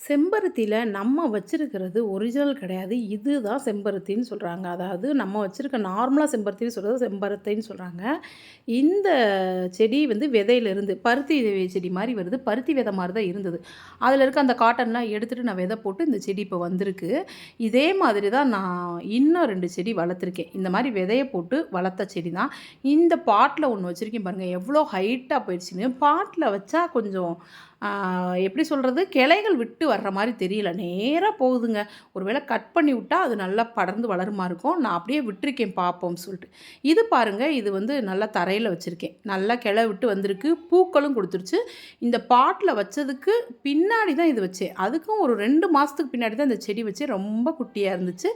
செம்பருத்தியில் நம்ம வச்சிருக்கிறது ஒரிஜினல் கிடையாது. இதுதான் செம்பருத்தின்னு சொல்கிறாங்க அதாவது நம்ம வச்சுருக்க நார்மலாக செம்பருத்தின்னு சொல்கிறது செம்பருத்தைன்னு சொல்கிறாங்க இந்த செடி வந்து விதையிலிருந்து பருத்தி செடி மாதிரி வருது. பருத்தி விதை மாதிரி தான் இருந்தது. அதில் இருக்க அந்த காட்டன்லாம் எடுத்துகிட்டு நான் விதை போட்டு இந்த செடி இப்போ வந்திருக்கு. இதே மாதிரி தான் நான் இன்னும் ரெண்டு செடி வளர்த்துருக்கேன். இந்த மாதிரி விதையை போட்டு வளர்த்த செடி தான். இந்த பாட்டில் ஒன்று வச்சுருக்கேன் பாருங்கள் எவ்வளோ ஹைட்டாக போயிடுச்சுன்னு. பாட்டில் வச்சா கொஞ்சம் எப்படி சொல்கிறது கிளைகள் விட்டு வர்ற மாதிரி தெரியல. நேராக போகுதுங்க. ஒருவேளை கட் பண்ணி விட்டால் அது நல்லா படர்ந்து வளருமா இருக்கும். நான் அப்படியே விட்டுருக்கேன் பார்ப்போம்னு சொல்லிட்டு. இது பாருங்கள் இது வந்து நல்லா தரையில் வச்சுருக்கேன் நல்லா கிளை விட்டு வந்திருக்கு. பூக்களும் கொடுத்துருச்சு இந்த பாட்டில் வச்சதுக்கு பின்னாடி தான் இது வச்சேன். அதுக்கும் ஒரு ரெண்டு மாதத்துக்கு பின்னாடி தான் இந்த செடி வச்சு ரொம்ப குட்டியாக இருந்துச்சு.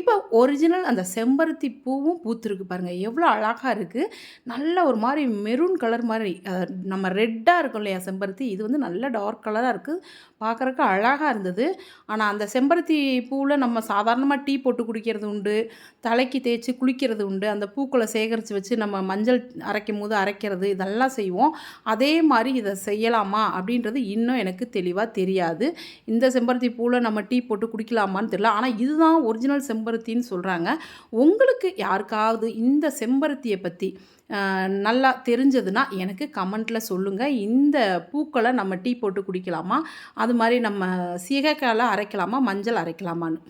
இப்போ ஒரிஜினல் அந்த செம்பருத்தி பூவும் பூத்துருக்கு பாருங்கள் எவ்வளோ அழகாக இருக்குது நல்ல ஒரு மாதிரி மெரூன் கலர் மாதிரி நம்ம ரெட்டாக இருக்கும் இல்லையா செம்பருத்தி, இது வந்து நல்ல டார்க் கலராக இருக்குது பார்க்குறக்கு அழகாக இருந்தது. ஆனால் அந்த செம்பருத்தி பூவில் நம்ம சாதாரணமாக டீ போட்டு குடிக்கிறது உண்டு. தலைக்கு தேய்ச்சி குளிக்கிறது உண்டு. அந்த பூக்களை சேகரித்து வச்சு நம்ம மஞ்சள் அரைக்கும்போது அரைக்கிறது இதெல்லாம் செய்வோம். அதே மாதிரி இதை செய்யலாமா? அப்படின்றது இன்னும் எனக்கு தெளிவாக தெரியாது. இந்த செம்பருத்தி பூவில் நம்ம டீ போட்டு குடிக்கலாமான்னு தெரியல. ஆனால் இதுதான் ஒரிஜினல் செம்பருத்தின்னு சொல்கிறாங்க உங்களுக்கு யாருக்காவது இந்த செம்பருத்தியை பற்றி நல்லா தெரிஞ்சதுன்னா எனக்கு கமெண்ட்டில் சொல்லுங்கள் இந்த பூக்களை நம்ம டீ போட்டு குடிக்கலாமா? அது மாதிரி நம்ம சீகக்கால அரைக்கலாமா? மஞ்சள் அரைக்கலாமான்னு.